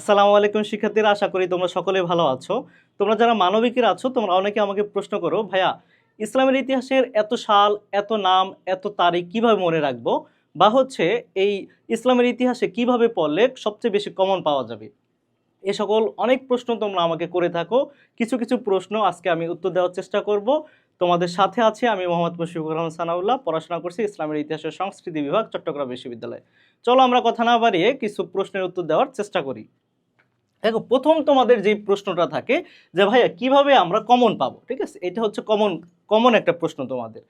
আসসালামু আলাইকুম শিক্ষার্থীরা, আশা করি তোমরা সকলে ভালো আছো। তোমরা যারা মানবিকের আছো, তোমরা অনেকে আমাকে প্রশ্ন করো, ভাইয়া, ইসলামের ইতিহাসের এত সাল, এত নাম, এত তারিখ কীভাবে মনে রাখব? বা হচ্ছে, এই ইসলামের ইতিহাসে কীভাবে পড়লে সবচেয়ে বেশি কমন পাওয়া যাবে? এ সকল অনেক প্রশ্ন তোমরা আমাকে করে থাকো। কিছু কিছু প্রশ্ন আজকে আমি উত্তর দেওয়ার চেষ্টা করব। তোমাদের সাথে আছে আমি মোহাম্মদ মুশফিকুর রহমান সানাউল্লাহ, পড়াশোনা করছি ইসলামের ইতিহাসের সংস্কৃতি বিভাগ, চট্টগ্রাম বিশ্ববিদ্যালয়। চলো আমরা কথা না বাড়িয়ে কিছু প্রশ্নের উত্তর দেওয়ার চেষ্টা করি। দেখো, প্রথম তোমাদের যে প্রশ্নটা থাকে যে, ভাইয়া, কীভাবে আমরা কমন পাবো? ঠিক আছে? এটা হচ্ছে কমন কমন একটা প্রশ্ন তোমাদের।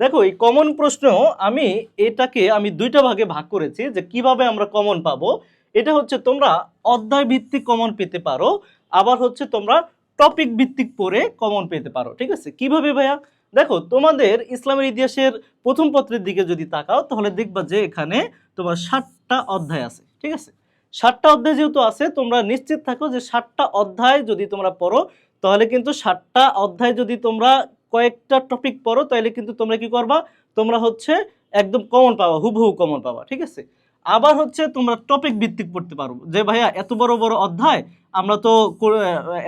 দেখো, এই কমন প্রশ্ন আমি এটাকে আমি দুইটা ভাগে ভাগ করেছি যে, কীভাবে আমরা কমন পাবো? এটা হচ্ছে তোমরা অধ্যায় ভিত্তিক কমন পেতে পারো, আবার হচ্ছে তোমরা টপিক ভিত্তিক পড়ে কমন পেতে পারো, ঠিক আছে? কীভাবে, ভাইয়া? দেখো, তোমাদের ইসলামের ইতিহাসের প্রথম পত্রের দিকে যদি তাকাও, তাহলে দেখবা যে, এখানে তোমার ষাটটা অধ্যায় আছে, ঠিক আছে? ষাটটা অধ্যায় যেহেতু আছে, তোমরা নিশ্চিত থাকো যে ষাটটা অধ্যায় যদি তোমরা পড়ো, তাহলে কিন্তু ষাটটা অধ্যায় যদি তোমরা কয়েকটা টপিক পড়ো, তাহলে কিন্তু তোমরা কি করবা? তোমরা হচ্ছে একদম কমন পাবা, হুবহু কমন পাবা, ঠিক আছে? আবার হচ্ছে তোমরা টপিক ভিত্তিক পড়তে পারব যে ভাইয়া এত বড় বড় অধ্যায়, আমরা তো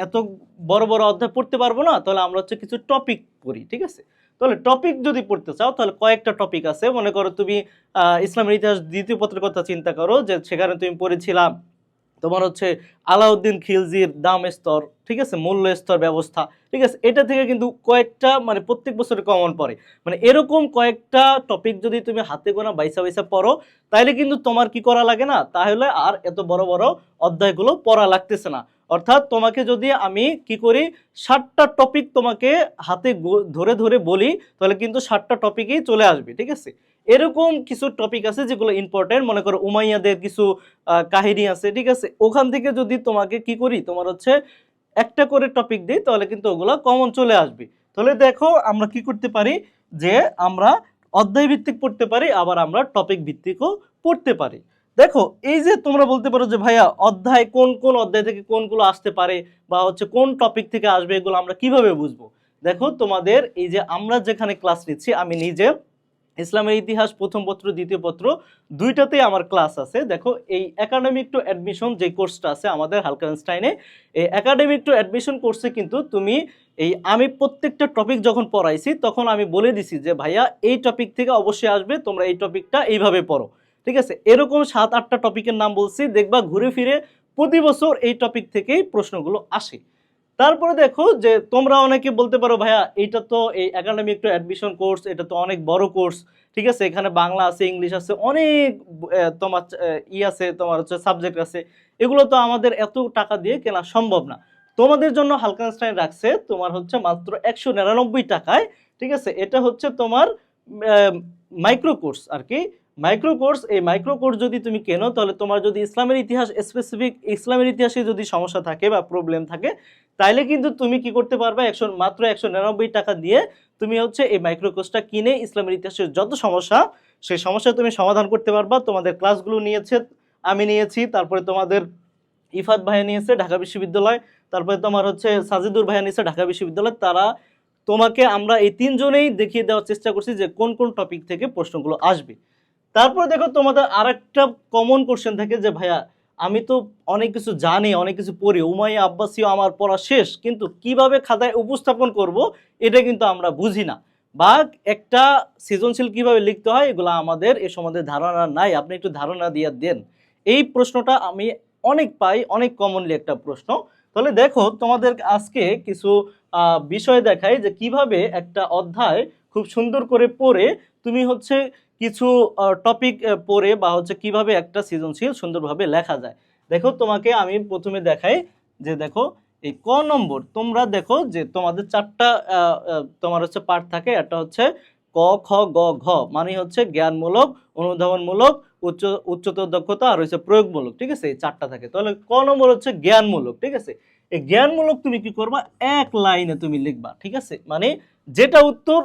এত বড় বড় অধ্যায় পড়তে পারব না, তাহলে আমরা হচ্ছে কিছু টপিক পড়ি, ঠিক আছে? তাহলে টপিক যদি পড়তে চাও, তাহলে কয়েকটা টপিক আছে। মনে করো তুমি ইসলামের ইতিহাস দ্বিতীয় পত্রের কথা চিন্তা করো, যে সেখানে তুমি পড়েছিলাম তোমার হচ্ছে আলাউদ্দিন খিলজির দাম স্তর ঠিক আছে? মূল্য স্তর ব্যবস্থা, ঠিক আছে? এটা থেকে কিন্তু কয়েকটা মানে প্রত্যেক বছরে কমন পড়ে। মানে এরকম কয়েকটা টপিক যদি তুমি হাতে গোনা, বাইসা বাইসা পড়ো তাহলে কিন্তু তোমার কি করা লাগে না? তাহলে আর এত বড় বড় অধ্যায়গুলো পড়া লাগতেছে না। অর্থাৎ তোমাকে যদি আমি কি করি ষাটটা টপিক তোমাকে হাতে ধরে ধরে বলি, তাহলে কিন্তু ষাটটা টপিকই চলে আসবে, ঠিক আছে? এরকম কিছু টপিক আছে যেগুলো ইম্পর্টেন্ট মনে করো উমাইয়াদের কিছু কাহিনী আছে, ঠিক আছে? ওখান থেকে যদি তোমাকে কি করি, তোমার হচ্ছে একটা করে টপিক দিই, তাহলে কিন্তু ওগুলো কমন চলে আসবে। তাহলে দেখো আমরা কি করতে পারি, যে আমরা অধ্যায় ভিত্তিক পড়তে পারি, আবার আমরা টপিক ভিত্তিকও পড়তে পারি। দেখো, এই যে তোমরা বলতে পারো যে ভাইয়া অধ্যায় কোন কোন অধ্যায় থেকে কোনগুলো আসতে পারে বা হচ্ছে কোন টপিক থেকে আসবে, এগুলো আমরা কীভাবে বুঝব? দেখো, তোমাদের এই যে আমরা যেখানে ক্লাস নিচ্ছি, আমি নিজে ইসলামের ইতিহাস, প্রথম পত্র, দ্বিতীয় পত্র, দুইটাতেই আমার ক্লাস আছে। দেখো, এই একাডেমিক টু অ্যাডমিশন যে কোর্সটা আছে আমাদের হালকানস্টাইনে, এই একাডেমিক টু অ্যাডমিশন কোর্সে কিন্তু তুমি এই আমি প্রত্যেকটা টপিক যখন পড়াইছি, তখন আমি বলে দিছি যে ভাইয়া এই টপিক থেকে অবশ্যই আসবে, তোমরা এই টপিকটা এইভাবে পড়ো। ঠিক আছে? এরকম সাত, আটটা টপিকের নাম বলছি, দেখবা ঘুরে ফিরে প্রতি বছর এই টপিক থেকেই প্রশ্নগুলো আসে। তারপরে দেখো যে তোমরা অনেকে বলতে পারো, ভাইয়া, এইটা তো এই একাডেমিক টু অ্যাডমিশন কোর্স এটা তো অনেক বড় কোর্স ঠিক আছে? এখানে বাংলা আছে, ইংলিশ আছে, অনেক তোমার ই আছে, তোমার হচ্ছে সাবজেক্ট আছে। এগুলো তো আমাদের এত টাকা দিয়ে কেনা সম্ভব না। তোমাদের জন্য হালকানস্টাইন রাখছে তোমার হচ্ছে মাত্র একশো নিরানব্বই টাকায়, ঠিক আছে? এটা হচ্ছে তোমার মাইক্রো কোর্স আর কি। মাইক্রো কোর্স এই মাইক্রো কোর্স যদি তুমি কেনো, তাহলে তোমার যদি ইসলামের ইতিহাস স্পেসিফিক ইসলামের ইতিহাসে যদি সমস্যা থাকে বা প্রবলেম থাকে, তাইলে কিন্তু তুমি কি করতে পারবে? একশো, মাত্র একশো নিরানব্বই টাকা দিয়ে তুমি হচ্ছে এই মাইক্রো কোর্সটা কিনে ইসলামের ইতিহাসের যত সমস্যা, সেই সমস্যা তুমি সমাধান করতে পারবা। তোমাদের ক্লাসগুলো নিয়েছে, আমি নিয়েছি, তারপরে তোমাদের ইফাত ভাইয়া নিয়েছে, ঢাকা বিশ্ববিদ্যালয়, তারপরে তোমার হচ্ছে সাজিদুর ভাইয়া নিয়েছে, ঢাকা বিশ্ববিদ্যালয়। তারা তোমাকে আমরা এই তিনজনেই দেখিয়ে দেওয়ার চেষ্টা করছি যে কোন কোন টপিক থেকে প্রশ্নগুলো আসবে। তারপরে দেখো তোমাদের আরেকটা কমন কোশ্চেন থাকে যে, ভাইয়া, আমি তো অনেক কিছু জানি, অনেক কিছু পড়ি উমাইয়া আব্বাসীয় আমার পড়া শেষ, কিন্তু কীভাবে খাতায় উপস্থাপন করব, এটা কিন্তু আমরা বুঝি না। বা একটা সৃজনশীল কীভাবে লিখতে হয়, এগুলো আমাদের এ সম্বন্ধে ধারণা নাই। আপনি একটু ধারণা দিয়ে দেন। এই প্রশ্নটা আমি অনেক পাই, অনেক কমনলি একটা প্রশ্ন। তাহলে দেখো, তোমাদের আজকে কিছু বিষয় দেখায় যে কীভাবে একটা অধ্যায় খুব সুন্দর করে পড়ে তুমি হচ্ছে কিছু টপিক পড়ে বা হচ্ছে কীভাবে একটা সৃজনশীল সুন্দরভাবে লেখা যায়। দেখো তোমাকে আমি প্রথমে দেখাই যে দেখো এই ক নম্বর, তোমরা দেখো যে তোমাদের চারটা তোমার হচ্ছে পাঠ থাকে। একটা হচ্ছে ক, খ, গ, ঘ মানে হচ্ছে জ্ঞানমূলক, অনুধাবনমূলক উচ্চ, উচ্চতর দক্ষতা আর হচ্ছে প্রয়োগমূলক, ঠিক আছে? এই চারটা থাকে। তাহলে ক নম্বর হচ্ছে জ্ঞানমূলক, ঠিক আছে? এই জ্ঞানমূলক তুমি কি করবা? এক লাইনে তুমি লিখবা, ঠিক আছে? মানে যেটা উত্তর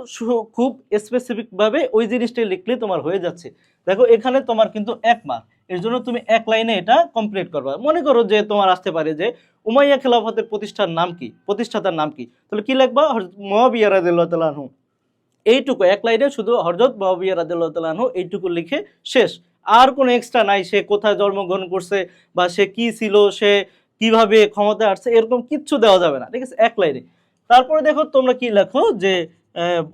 খুব স্পেসিফিক ভাবে ওই জিনিসটা লিখলে তোমার হয়ে যাচ্ছে। দেখো, এখানে তোমার কিন্তু এক মার্ক এর জন্য তুমি এক লাইনে এটা কমপ্লিট করবা। মনে করো যে তোমার আসতে পারে যে উমাইয়া খেলাফতের প্রতিষ্ঠার নাম কি? প্রতিষ্ঠাতার নাম কি? তাহলে কি লিখবা? মহাবিয়া তালাহু এইটুকু, এক লাইনে শুধু হরজত মহাবিয়া তালাহু এইটুকু লিখে শেষ। আর কোনো এক্সট্রা নাই, সে কোথায় জন্মগ্রহণ করছে বা সে কি ছিল, সে কীভাবে ক্ষমতায় আসছে, এরকম কিচ্ছু দেওয়া যাবে না, ঠিক আছে? এক লাইনে। তারপরে দেখো তোমরা কি লেখো? যে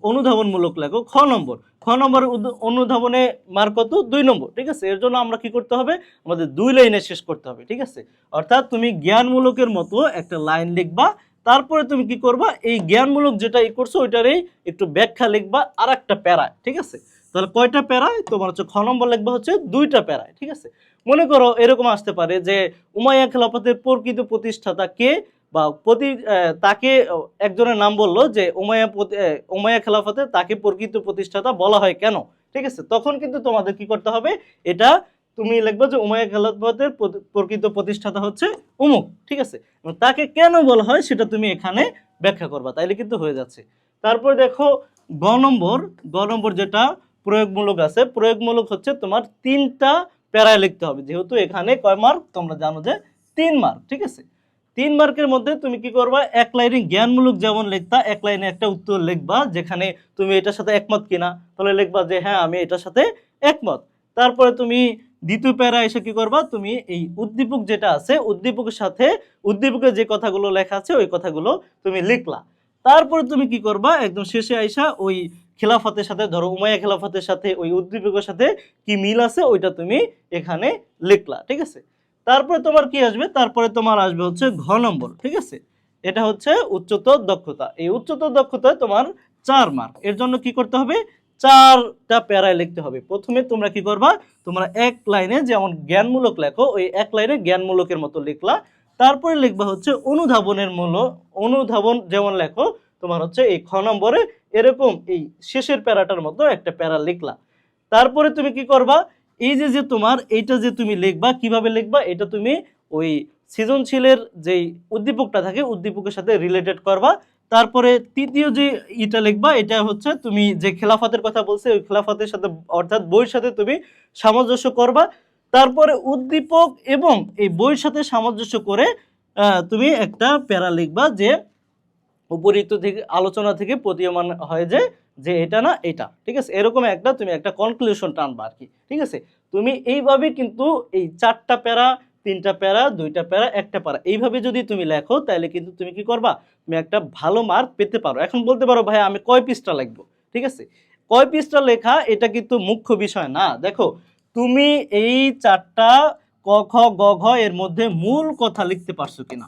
অনুধাবনমূলক লেখো, খ নম্বর। খ নম্বর অনুধাবনে মার কত? দুই নম্বর, ঠিক আছে? এর জন্য আমরা কি করতে হবে? আমাদের দুই লাইনে শেষ করতে হবে, ঠিক আছে? অর্থাৎ তুমি জ্ঞানমূলকের মতো একটা লাইন লিখবা, তারপরে তুমি কি করবা? এই জ্ঞানমূলক যেটা ই করছ, ওইটারই একটু ব্যাখ্যা লিখবা আর একটা প্যারা ঠিক আছে? তাহলে কয়টা প্যারায়? তোমার হচ্ছে খ নম্বর লিখবা হচ্ছে দুইটা প্যারায় ঠিক আছে? মনে করো এরকম আসতে পারে যে উমাইয়া খেলাফতের প্রকৃত প্রতিষ্ঠাতা কে বা প্রতি তাকে একজনের নাম বলল যে আহ, উমাইয়া খেলাফতে তাকে প্রকৃত প্রতিষ্ঠাতা বলা হয় কেন? ঠিক আছে? তখন কিন্তু তোমাদের কি করতে হবে? এটা তুমি লিখবে যে উমাইয়া খেলাফতের প্রকৃত প্রতিষ্ঠাতা হচ্ছে উমুক ঠিক আছে? তাকে কেন বলা হয় সেটা তুমি এখানে ব্যাখ্যা করবা তাইলে কিন্তু হয়ে যাচ্ছে। তারপর দেখো গ নম্বর গ নম্বর যেটা প্রয়োগমূলক আছে। প্রয়োগমূলক হচ্ছে তোমার তিনটা প্যারায় লিখতে হবে। যেহেতু এখানে কয় মার্ক তোমরা জানো যে তিন মার্ক ঠিক আছে? তিন মার্কের মধ্যে তুমি কি করবা? এক লাইনে জ্ঞানমূলক যেমন লিখতা, এক লাইনে একটা উত্তর লিখবা, যেখানে তুমি এটার সাথে একমত কিনা। তাহলে লিখবা যে হ্যাঁ আমি এটার সাথে একমত। তারপরে তুমি দ্বিতীয় প্যারা এসে কি করবা? তুমি এই উদ্দীপক যেটা আছে, উদ্দীপকের সাথে, উদ্দীপকের যে কথাগুলো লেখা আছে, ওই কথাগুলো তুমি লিখলা। তারপরে তুমি কি করবা? একদম শেষে আইসা ওই খেলাফতের সাথে, ধরো উমাইয়া খেলাফতের সাথে, ওই উদ্দীপকের সাথে কি মিল আছে? ওইটা তুমি এখানে লিখলা, ঠিক আছে? তারপরে তোমার কি আসবে? তারপরে তোমার আসবে হচ্ছে ঘ নম্বর, ঠিক আছে? এটা হচ্ছে উচ্চতর দক্ষতা। এই উচ্চতর দক্ষতায় তোমার চার মার্ক এর জন্য কি করতে হবে? চারটা প্যারায় লিখতে হবে। প্রথমে তোমরা কি করবা? তোমরা এক লাইনে যেমন জ্ঞানমূলক লেখো, ওই এক লাইনে জ্ঞানমূলকের মতো লিখলা। তারপরে লিখবা হচ্ছে অনুধাবনের মূল অনুধাবন যেমন লেখো তোমার হচ্ছে এই খ নম্বরে এরকম এই শেষের প্যারাটার মতো একটা প্যারা লিখলা। তারপরে তুমি কি করবা? এই যে যে তোমার এইটা যে তুমি লিখবা, কীভাবে লিখবা, এটা তুমি ওই সৃজনশীলের যেই উদ্দীপকটা থাকে, উদ্দীপকের সাথে রিলেটেড করবা। তারপরে তৃতীয় যে ইটা লিখবা, এটা হচ্ছে তুমি যে খেলাফতের কথা বলছে, ওই খেলাফতের সাথে, অর্থাৎ বইয়ের সাথে তুমি সামঞ্জস্য করবা। তারপরে উদ্দীপক এবং এই বইয়ের সাথে সামঞ্জস্য করে তুমি একটা প্যারা লিখবা যে উপরিত থেকে আলোচনা থেকে প্রতীয়মান হয় যে যে এটা না এটা। ঠিক আছে? এরকম একটা তুমি একটা কনক্লুশন টানবা আর কি। ঠিক আছে? তুমি এইভাবে কিন্তু এই চারটা প্যারা, তিনটা প্যারা, দুইটা প্যারা, একটা প্যারা এইভাবে যদি তুমি লেখো, তাহলে কিন্তু তুমি কি করবা? তুমি একটা ভালো মার্ক পেতে পারো। এখন বলতে পারো, ভাই, আমি কয় পৃষ্ঠা লিখব? ঠিক আছে? কয় পৃষ্ঠা লেখা, এটা কিন্তু মুখ্য বিষয় না। দেখো, তুমি এই চারটা ক, খ, গ, ঘ এর মধ্যে মূল কথা লিখতে পারছ কিনা?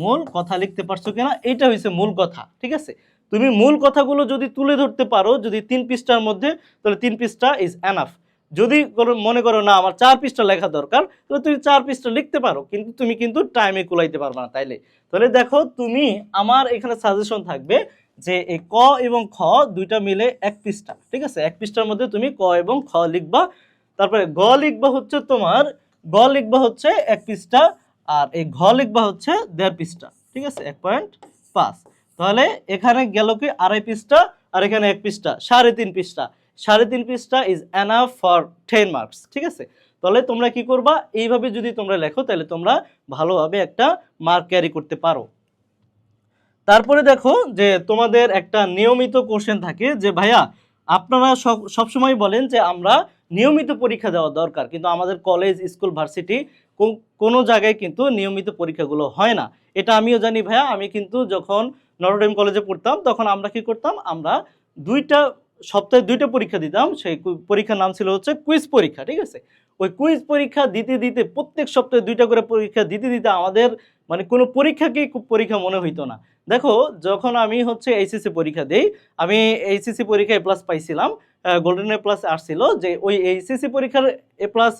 মূল কথা লিখতে পারছ কিনা, এটা হয়েছে মূল কথা, ঠিক আছে? তুমি মূল কথাগুলো যদি তুলে ধরতে পারো, যদি তিন পৃষ্ঠার মধ্যে, তাহলে তিন পৃষ্ঠা ইজ এনাফ যদি মনে করো, না, আমার চার পৃষ্ঠা লেখা দরকার তাহলে তুমি চার পৃষ্ঠা লিখতে পারো, কিন্তু তুমি কিন্তু টাইমে কুলাইতে পারবে না তাইলে। তাহলে দেখো, তুমি, আমার এখানে সাজেশন থাকবে যে এই ক এবং খ দুইটা মিলে এক পৃষ্ঠা, ঠিক আছে? এক পৃষ্ঠার মধ্যে তুমি ক এবং খ লিখবা, তারপরে গ লিখবা হচ্ছে তোমার, গ লিখবা হচ্ছে এক পৃষ্ঠা আর এই ঘ লিখবা হচ্ছে দেড় পৃষ্ঠা, ঠিক আছে? এক পয়েন্ট পাঁচ। তাহলে এখানে গেল কি? আড়াই পৃষ্ঠা আর এখানে এক পৃষ্ঠা, সাড়ে তিন পৃষ্ঠা। সাড়ে তিন পৃষ্ঠা is enough for ten marks ঠিক আছে? তাহলে তোমরা কি করবা? এইভাবে যদি তোমরা লেখো, তাহলে তোমরা ভালোভাবে একটা মার্ক ক্যারি করতে পারো। তারপরে দেখো যে তোমাদের একটা নিয়মিত কোশ্চেন থাকে যে, ভাইয়া, আপনারা সব, সবসময় বলেন যে আমরা নিয়মিত পরীক্ষা দেওয়া দরকার, কিন্তু আমাদের কলেজ স্কুল ভার্সিটি কোনো জায়গায় কিন্তু নিয়মিত পরীক্ষাগুলো হয় না। এটা আমিও জানি ভাইয়া, আমি কিন্তু যখন নটরডেম কলেজে পড়তাম, তখন আমরা কি করতাম? আমরা দুইটা, সপ্তাহে দুইটা পরীক্ষা দিতাম। সেই পরীক্ষার নাম ছিল হচ্ছে কুইজ পরীক্ষা, ঠিক আছে? ওই কুইজ পরীক্ষা দিতে দিতে, প্রত্যেক সপ্তাহে দুইটা করে পরীক্ষা দিতে দিতে আমাদের মানে কোনো পরীক্ষাকেই পরীক্ষা মনে হইতো না। দেখো, যখন আমি হচ্ছে এইচএসসি পরীক্ষা দিই, আমি এইচএসসি পরীক্ষায় এ প্লাস পাইছিলাম। গোল্ডেন এ প্লাস আসছিল যে ওই এইচএসসি পরীক্ষার এ প্লাস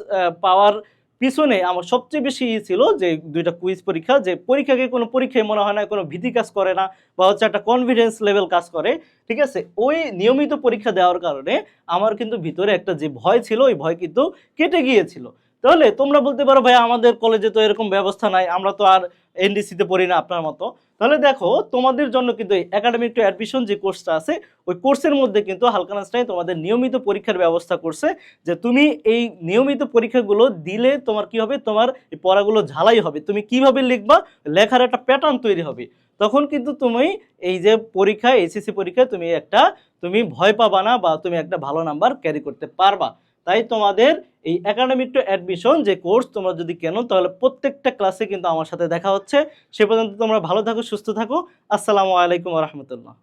পাওয়ার পিছনে আমার সবচেয়ে বেশি ই ছিল যে দুইটা কুইজ পরীক্ষা, যে পরীক্ষাকে কোনো পরীক্ষায় মনে হয় না, কোনো ভীতি কাজ করে না বা হচ্ছে একটা কনফিডেন্স লেভেল কাজ করে, ঠিক আছে? ওই নিয়মিত পরীক্ষা দেওয়ার কারণে আমার কিন্তু ভিতরে একটা যে ভয় ছিল, ওই ভয় কিন্তু কেটে গিয়েছিল। তাহলে তোমরা বলতে পারো ভাই আমাদের কলেজে তো এরকম ব্যবস্থা নাই, আমরা তো আর এনডিসিতে পড়ি না আপনার মতো। তাহলে দেখো, তোমাদের জন্য কিন্তু এই একাডেমিক টু অ্যাডমিশন যে কোর্সটা আছে, ওই কোর্সের মধ্যে কিন্তু হালকানাস্টাই তোমাদের নিয়মিত পরীক্ষার ব্যবস্থা করছে, যে তুমি এই নিয়মিত পরীক্ষাগুলো দিলে তোমার কি হবে? তোমার এই পড়াগুলো ঝালাই হবে। তুমি কীভাবে লিখবা? লেখার একটা প্যাটার্ন তৈরি হবে। তখন কিন্তু তুমি এই যে পরীক্ষা এসএসসি পরীক্ষায় তুমি একটা, তুমি ভয় পাবা না বা তুমি একটা ভালো নাম্বার ক্যারি করতে পারবা। তাই তোমাদের এই একাডেমিক টু অ্যাডমিশন যে কোর্স তোমরা যদি কেন, তাহলে প্রত্যেকটা ক্লাসে কিন্তু আমার সাথে দেখা হচ্ছে। সে পর্যন্ত তোমরা ভালো থাকো, সুস্থ থাকো। আসসালামু আলাইকুম রহমতুল্লাহ।